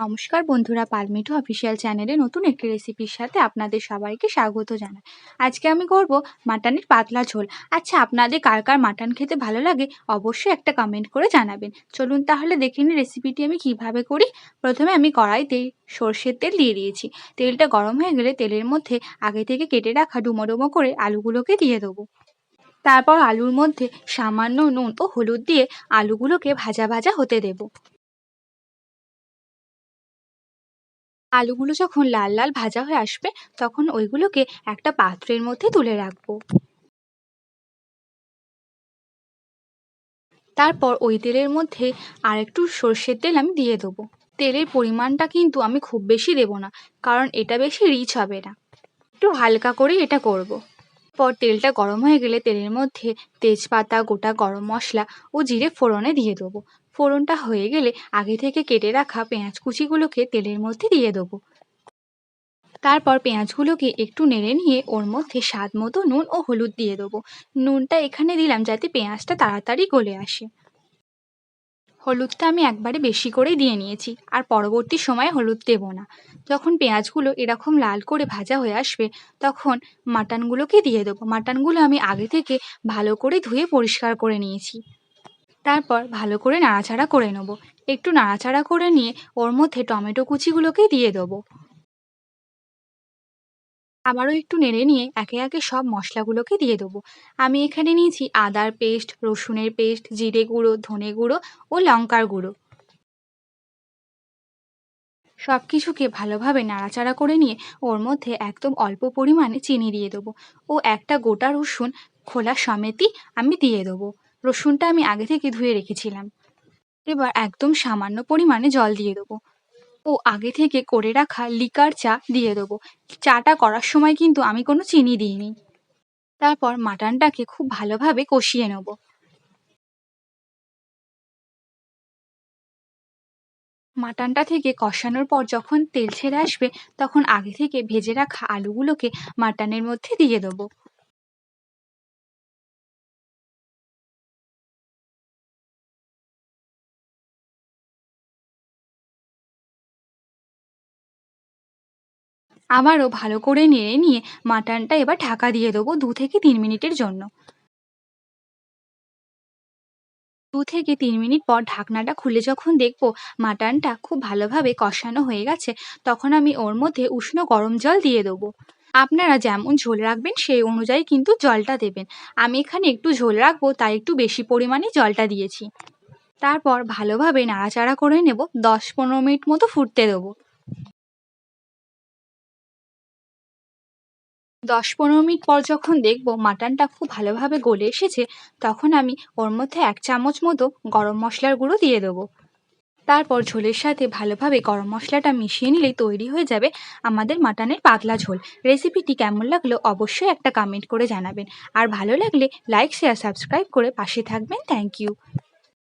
নমস্কার বন্ধুরা পালমিঠু অফিসিয়াল চ্যানেলে নতুন একটি রেসিপির সাথে আপনাদের সবাইকে স্বাগত জানাই। আজকে আমি করব মাটনের পাতলা ঝোল। আচ্ছা আপনাদের কার কার মাটন খেতে ভালো লাগে অবশ্যই একটা কমেন্ট করে জানাবেন। চলুন তাহলে দেখে নিই রেসিপিটি আমি কীভাবে করি। প্রথমে আমি কড়াইতে সর্ষের তেল দিয়ে দিয়েছি। তেলটা গরম হয়ে গেলে তেলের মধ্যে আগে থেকে কেটে রাখা ডুমো ডুমো করে আলুগুলোকে দিয়ে দেবো। তারপর আলুর মধ্যে সামান্য নুন ও হলুদ দিয়ে আলুগুলোকে ভাজা ভাজা হতে দেবো। আলুগুলো যখন লাল লাল ভাজা হয়ে আসবে, তখন ওইগুলোকে একটা পাত্রের মধ্যে তুলে রাখব। তারপর ওই তেলের মধ্যে আর একটু সর্ষের তেল আমি দিয়ে দেবো। তেলের পরিমাণটা কিন্তু আমি খুব বেশি দেবো না, কারণ এটা বেশি রিচ হবে না। একটু হালকা করেই এটা করব। পর তেলটা গরম হয়ে গেলে তেলের মধ্যে তেজপাতা, গোটা গরম মশলা ও জিরে ফোড়নে দিয়ে দেবো। ফোড়নটা হয়ে গেলে আগে থেকে কেটে রাখা পেঁয়াজ কুচিগুলোকে তেলের মধ্যে দিয়ে দেবো। তারপর পেঁয়াজগুলোকে একটু নেড়ে নিয়ে ওর মধ্যে স্বাদ মতো নুন ও হলুদ দিয়ে দেবো। নুনটা এখানে দিলাম যাতে পেঁয়াজটা তাড়াতাড়ি গলে আসে। হলুদটা আমি একবারে বেশি করেই দিয়ে নিয়েছি আর পরবর্তী সময় হলুদ দেব না। যখন পেঁয়াজগুলো এরকম লাল করে ভাজা হয়ে আসবে, তখন মাটনগুলোকে দিয়ে দেবো। মাটনগুলো আমি আগে থেকে ভালো করে ধুয়ে পরিষ্কার করে নিয়েছি। তারপর ভালো করে নাড়াচাড়া করে নেব। একটু নাড়াচাড়া করে নিয়ে ওর মধ্যে টমেটো কুচিগুলোকে দিয়ে দেবো। আবারও একটু নেড়ে নিয়ে একে একে সব মশলাগুলোকে দিয়ে দেবো। আমি এখানে নিয়েছি আদার পেস্ট, রসুনের পেস্ট, জিরে গুঁড়ো, ধনে গুঁড়ো ও লঙ্কার গুঁড়ো। সব কিছুকে ভালোভাবে নাড়াচাড়া করে নিয়ে ওর মধ্যে একদম অল্প পরিমাণে চিনি দিয়ে দেবো। ও একটা গোটা রসুন খোলা সমেতই আমি দিয়ে দেবো। রসুনটা আমি আগে থেকে ধুয়ে রেখেছিলাম। এবার একদম সামান্য পরিমাণে জল দিয়ে দেবো। ও আগে থেকে করে রাখা লিকার চা দিয়ে দেবো। চাটা করার সময় কিন্তু আমি কোনো চিনি দিইনি। তারপর মাটনটাকে খুব ভালোভাবে কষিয়ে নেব। মাটনটা থেকে কষানোর পর যখন তেল ছেড়ে আসবে, তখন আগে থেকে ভেজে রাখা আলুগুলোকে মাটনের মধ্যে দিয়ে দেবো। আবারও ভালো করে নেড়ে নিয়ে মাটনটা এবার ঢাকা দিয়ে দেবো দু থেকে তিন মিনিটের জন্য। দু থেকে তিন মিনিট পর ঢাকনাটা খুলে যখন দেখব মাটনটা খুব ভালোভাবে কষানো হয়ে গেছে, তখন আমি ওর মধ্যে উষ্ণ গরম জল দিয়ে দেবো। আপনারা যেমন ঝোল রাখবেন, সেই অনুযায়ী কিন্তু জলটা দেবেন। আমি এখানে একটু ঝোল রাখব, তাই একটু বেশি পরিমাণে জলটা দিয়েছি। তারপর ভালোভাবে নাড়াচাড়া করে নেব, দশ পনেরো মিনিট মতো ফুটতে দেবো। দশ পনেরো মিনিট পর যখন দেখব মাটনটা খুব ভালোভাবে গলে এসেছে, তখন আমি ওর মধ্যে এক চামচ মতো গরম মশলার গুঁড়ো দিয়ে দেবো। তারপর ঝোলের সাথে ভালোভাবে গরম মশলাটা মিশিয়ে নিলেই তৈরি হয়ে যাবে আমাদের মাটনের পাতলা ঝোল। রেসিপিটি কেমন লাগল অবশ্যই একটা কমেন্ট করে জানাবেন। আর ভালো লাগলে লাইক শেয়ার সাবস্ক্রাইব করে পাশে থাকবেন। Thank you